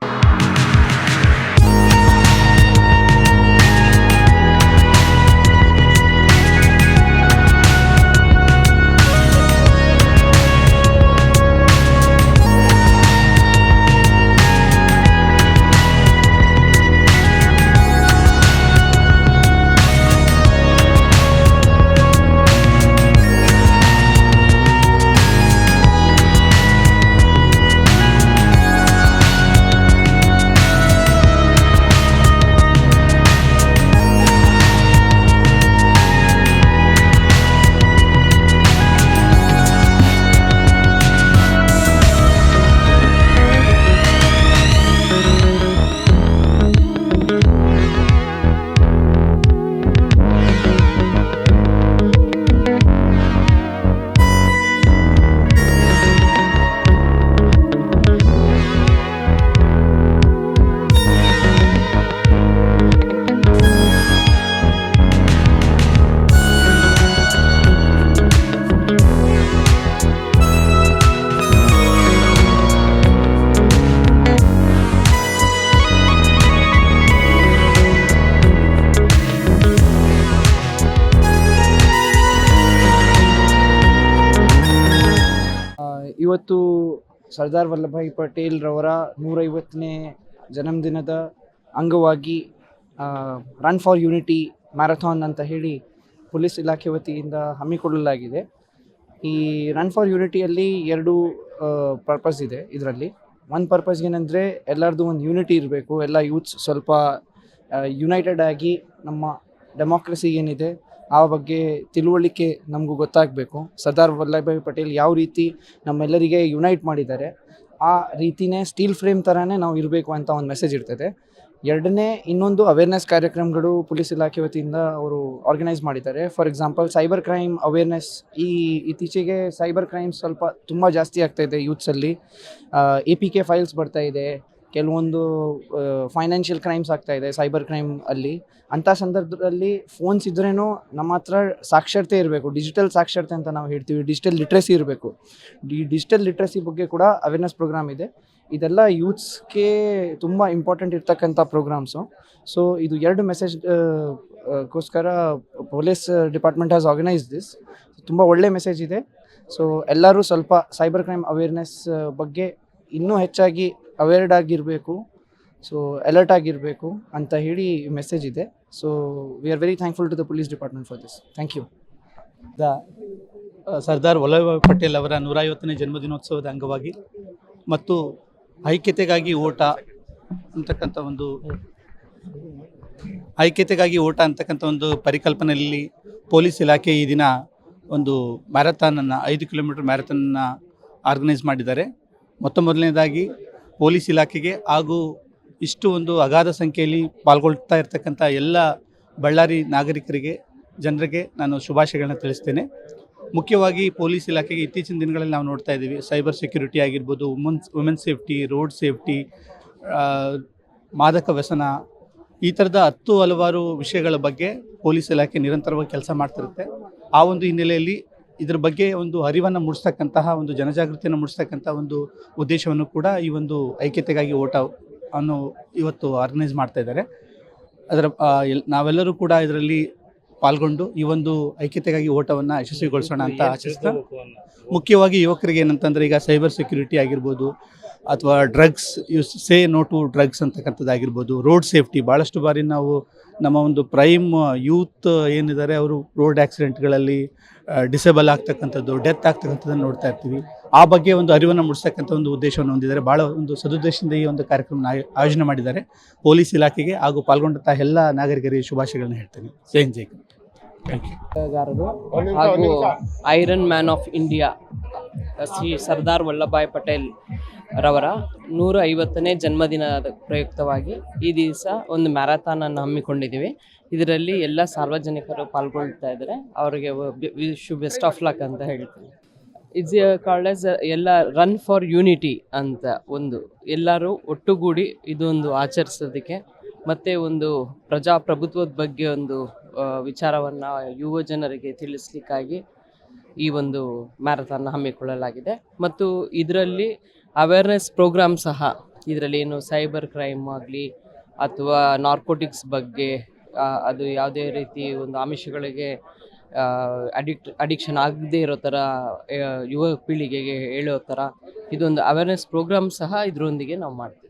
ಆ, ಇವತ್ತು ಸರ್ದಾರ್ ವಲ್ಲಭಾಯಿ ಪಟೇಲ್ ರವರ ನೂರೈವತ್ತನೇ ಜನ್ಮದಿನದ ಅಂಗವಾಗಿ ರನ್ ಫಾರ್ ಯುನಿಟಿ ಮ್ಯಾರಥಾನ್ ಅಂತ ಹೇಳಿ ಪೊಲೀಸ್ ಇಲಾಖೆ ವತಿಯಿಂದ ಹಮ್ಮಿಕೊಳ್ಳಲಾಗಿದೆ. ಈ ರನ್ ಫಾರ್ ಯುನಿಟಿಯಲ್ಲಿ ಎರಡು ಪರ್ಪಸ್ ಇದೆ ಇದರಲ್ಲಿ. ಒಂದು ಪರ್ಪಸ್ ಏನಂದರೆ ಎಲ್ಲರದು ಒಂದು ಯೂನಿಟಿ ಇರಬೇಕು. ಎಲ್ಲ ಯೂತ್ಸ್ ಸ್ವಲ್ಪ ಯುನೈಟೆಡ್ ಆಗಿ ನಮ್ಮ ಡೆಮೋಕ್ರಸಿ ಏನಿದೆ ಆ ಬಗ್ಗೆ ತಿಳುವಳಿಕೆ ನಮಗೂ ಗೊತ್ತಾಗಬೇಕು. ಸರ್ದಾರ್ ವಲ್ಲಭಭಾಯಿ ಪಟೇಲ್ ಯಾವ ರೀತಿ ನಮ್ಮೆಲ್ಲರಿಗೆ ಯುನೈಟ್ ಮಾಡಿದ್ದಾರೆ, ಆ ರೀತಿನೇ ಸ್ಟೀಲ್ ಫ್ರೇಮ್ ಥರನೇ ನಾವು ಇರಬೇಕು ಅಂತ ಒಂದು ಮೆಸೇಜ್ ಇರ್ತದೆ. ಎರಡನೇ ಇನ್ನೊಂದು ಅವೇರ್ನೆಸ್ ಕಾರ್ಯಕ್ರಮಗಳು ಪೊಲೀಸ್ ಇಲಾಖೆ ವತಿಯಿಂದ ಅವರು ಆರ್ಗನೈಸ್ ಮಾಡಿದ್ದಾರೆ. For example cyber crime awareness ಈ ಇತ್ತೀಚೆಗೆ ಸೈಬರ್ ಕ್ರೈಮ್ ಸ್ವಲ್ಪ ತುಂಬ ಜಾಸ್ತಿ ಆಗ್ತಾ ಇದೆ ಯೂತ್ಸಲ್ಲಿ ಎ ಪಿ ಕೆ ಫೈಲ್ಸ್ ಬರ್ತಾ ಇದೆ. ಕೆಲವೊಂದು ಫೈನಾನ್ಷಿಯಲ್ ಕ್ರೈಮ್ಸ್ ಆಗ್ತಾ ಇದೆ ಸೈಬರ್ ಕ್ರೈಮ್ ಅಲ್ಲಿ. ಅಂಥ ಸಂದರ್ಭದಲ್ಲಿ ಫೋನ್ಸ್ ಇದ್ರೇನು ನಮ್ಮ ಹತ್ರ ಸಾಕ್ಷರತೆ ಇರಬೇಕು. ಡಿಜಿಟಲ್ ಸಾಕ್ಷರತೆ ಅಂತ ನಾವು ಹೇಳ್ತೀವಿ. ಡಿಜಿಟಲ್ ಲಿಟ್ರಸಿ ಇರಬೇಕು. ಡಿ ಡಿಜಿಟಲ್ ಲಿಟ್ರಸಿ ಬಗ್ಗೆ ಕೂಡ ಅವೇರ್ನೆಸ್ ಪ್ರೋಗ್ರಾಮ್ ಇದೆ. ಇದೆಲ್ಲ ಯೂತ್ಸ್ಗೆ ತುಂಬ ಇಂಪಾರ್ಟೆಂಟ್ ಇರ್ತಕ್ಕಂಥ ಪ್ರೋಗ್ರಾಮ್ಸು ಸೊ ಇದು ಎರಡು ಮೆಸೇಜ್ ಗೋಸ್ಕರ police department has organise this ತುಂಬ ಒಳ್ಳೆ ಮೆಸೇಜ್ ಇದೆ. ಸೊ ಎಲ್ಲರೂ ಸ್ವಲ್ಪ ಸೈಬರ್ ಕ್ರೈಮ್ ಅವೇರ್ನೆಸ್ ಬಗ್ಗೆ ಇನ್ನೂ ಹೆಚ್ಚಾಗಿ ಅವೇರ್ಡ್ ಆಗಿರಬೇಕು. ಸೊ ಅಲರ್ಟ್ ಆಗಿರಬೇಕು ಅಂತ ಹೇಳಿ ಮೆಸೇಜ್ ಇದೆ. So we are very thankful to the police department for this thank you the Sardar Vallabhbhai Patel ಅವರ ನೂರೈವತ್ತನೇ ಜನ್ಮದಿನೋತ್ಸವದ ಅಂಗವಾಗಿ ಮತ್ತು ಐಕ್ಯತೆಗಾಗಿ ಓಟ ಅಂತಕ್ಕಂಥ ಒಂದು, ಐಕ್ಯತೆಗಾಗಿ ಓಟ ಅಂತಕ್ಕಂಥ ಒಂದು ಪರಿಕಲ್ಪನೆಯಲ್ಲಿ ಪೊಲೀಸ್ ಇಲಾಖೆ ಈ ದಿನ ಒಂದು ಮ್ಯಾರಥಾನನ್ನು, ಐದು ಕಿಲೋಮೀಟರ್ ಮ್ಯಾರಥಾನನ್ನು ಆರ್ಗನೈಸ್ ಮಾಡಿದ್ದಾರೆ. ಮೊತ್ತ ಮೊದಲನೇದಾಗಿ ಪೊಲೀಸ್ ಇಲಾಖೆಗೆ ಹಾಗೂ ಇಷ್ಟು ಒಂದು ಅಗಾಧ ಸಂಖ್ಯೆಯಲ್ಲಿ ಪಾಲ್ಗೊಳ್ತಾ ಇರತಕ್ಕಂಥ ಎಲ್ಲ ಬಳ್ಳಾರಿ ನಾಗರಿಕರಿಗೆ, ಜನರಿಗೆ ನಾನು ಶುಭಾಶಯಗಳನ್ನ ತಿಳಿಸ್ತೇನೆ. ಮುಖ್ಯವಾಗಿ ಪೊಲೀಸ್ ಇಲಾಖೆಗೆ ಇತ್ತೀಚಿನ ದಿನಗಳಲ್ಲಿ ನಾವು ನೋಡ್ತಾ ಇದ್ದೀವಿ. ಸೈಬರ್ ಸೆಕ್ಯೂರಿಟಿ ಆಗಿರ್ಬೋದು, womens women safety, road safety ಮಾದಕ ವ್ಯಸನ ಈ ಥರದ ಹತ್ತು ಹಲವಾರು ವಿಷಯಗಳ ಬಗ್ಗೆ ಪೊಲೀಸ್ ಇಲಾಖೆ ನಿರಂತರವಾಗಿ ಕೆಲಸ ಮಾಡ್ತಿರುತ್ತೆ. ಆ ಒಂದು ಹಿನ್ನೆಲೆಯಲ್ಲಿ ಇದ್ರ ಬಗ್ಗೆ ಒಂದು ಅರಿವನ್ನು ಮೂಡಿಸ್ತಕ್ಕಂತಹ ಒಂದು ಜನಜಾಗೃತಿಯನ್ನು ಮೂಡಿಸ್ತಕ್ಕಂಥ ಒಂದು ಉದ್ದೇಶವನ್ನು ಕೂಡ ಈ ಒಂದು ಐಕ್ಯತೆಗಾಗಿ ಓಟ ಅನ್ನು ಇವತ್ತು ಆರ್ಗನೈಸ್ ಮಾಡ್ತಾ ಇದ್ದಾರೆ. ಅದರ ನಾವೆಲ್ಲರೂ ಕೂಡ ಇದರಲ್ಲಿ ಪಾಲ್ಗೊಂಡು ಈ ಒಂದು ಐಕ್ಯತೆಗಾಗಿ ಓಟವನ್ನು ಯಶಸ್ವಿಗೊಳಿಸೋಣ ಅಂತ ಆಶಿಸ್ತಾ ಮುಖ್ಯವಾಗಿ ಯುವಕರಿಗೆ ಏನಂತಂದರೆ ಈಗ ಸೈಬರ್ ಸೆಕ್ಯೂರಿಟಿ ಆಗಿರ್ಬೋದು ಅಥವಾ drugs use say no to drugs ಅಂತಕ್ಕಂಥದ್ದಾಗಿರ್ಬೋದು. Road safety ಭಾಳಷ್ಟು ಬಾರಿ ನಾವು ನಮ್ಮ ಒಂದು ಪ್ರೈಮ್ ಯೂತ್ ಏನಿದ್ದಾರೆ ಅವರು ರೋಡ್ ಆ್ಯಕ್ಸಿಡೆಂಟ್ಗಳಲ್ಲಿ ಡಿಸೇಬಲ್ ಆಗ್ತಕ್ಕಂಥದ್ದು ಡೆತ್ ಆಗ್ತಕ್ಕಂಥದ್ದನ್ನು ನೋಡ್ತಾ ಇರ್ತೀವಿ. ಆ ಬಗ್ಗೆ ಒಂದು ಅರಿವನ್ನು ಮೂಡಿಸ್ತಕ್ಕಂಥ ಒಂದು ಉದ್ದೇಶವನ್ನು ಹೊಂದಿದ್ದಾರೆ. ಭಾಳ ಒಂದು ಸದುದ್ದೇಶದಿಂದ ಈ ಒಂದು ಕಾರ್ಯಕ್ರಮ ಆಯೋಜನೆ ಮಾಡಿದ್ದಾರೆ. ಪೊಲೀಸ್ ಇಲಾಖೆಗೆ ಹಾಗೂ ಪಾಲ್ಗೊಂಡಂತಹ ಎಲ್ಲ ನಾಗರಿಕರಿಗೆ ಶುಭಾಶಯಗಳನ್ನ ಹೇಳ್ತೇನೆ. ಜೈ ಜೈ ಹಾಗೂ iron man of India Shri Sardar Vallabhbhai Patel ರವರ ನೂರ ಐವತ್ತನೇ ಜನ್ಮದಿನದ ಪ್ರಯುಕ್ತವಾಗಿ ಈ ದಿವಸ ಒಂದು ಮ್ಯಾರಥಾನ್ ಅನ್ನು ಹಮ್ಮಿಕೊಂಡಿದ್ದೀವಿ. ಇದರಲ್ಲಿ ಎಲ್ಲ ಸಾರ್ವಜನಿಕರು ಪಾಲ್ಗೊಳ್ತಾ ಇದ್ದಾರೆ. ಅವರಿಗೆ ವಿಶ್ ಬೆಸ್ಟ್ ಆಫ್ ಲಕ್ ಅಂತ ಹೇಳ್ತೀನಿ. ಇಟ್ಸ್ ಕಾಲ್ಡ್ ಎಲ್ಲ ರನ್ ಫಾರ್ ಯೂನಿಟಿ ಅಂತ ಒಂದು ಎಲ್ಲರೂ ಒಟ್ಟುಗೂಡಿ ಇದೊಂದು ಆಚರಿಸೋದಕ್ಕೆ ಮತ್ತು ಒಂದು ಪ್ರಜಾಪ್ರಭುತ್ವದ ಬಗ್ಗೆ ಒಂದು ವಿಚಾರವನ್ನು ಯುವ ಜನರಿಗೆ ತಿಳಿಸ್ಲಿಕ್ಕಾಗಿ ಈ ಒಂದು ಮ್ಯಾರಥಾನ್ ಹಮ್ಮಿಕೊಳ್ಳಲಾಗಿದೆ. ಮತ್ತು ಇದರಲ್ಲಿ ಅವೇರ್ನೆಸ್ ಪ್ರೋಗ್ರಾಮ್ ಸಹ ಇದರಲ್ಲಿ ಏನು ಸೈಬರ್ ಕ್ರೈಮ್ ಆಗಲಿ ಅಥವಾ ನಾರ್ಕೋಟಿಕ್ಸ್ ಬಗ್ಗೆ ಅದು ಯಾವುದೇ ರೀತಿ ಒಂದು ಆಮಿಷಗಳಿಗೆ ಅಡಿಕ್ಟ್ ಅಡಿಕ್ಷನ್ ಆಗದೇ ಇರೋ ಥರ ಯುವ ಪೀಳಿಗೆಗೆ ಹೇಳೋ ಥರ ಇದೊಂದು ಅವೇರ್ನೆಸ್ ಪ್ರೋಗ್ರಾಮ್ ಸಹ ಇದರೊಂದಿಗೆ ನಾವು ಮಾಡ್ತೀವಿ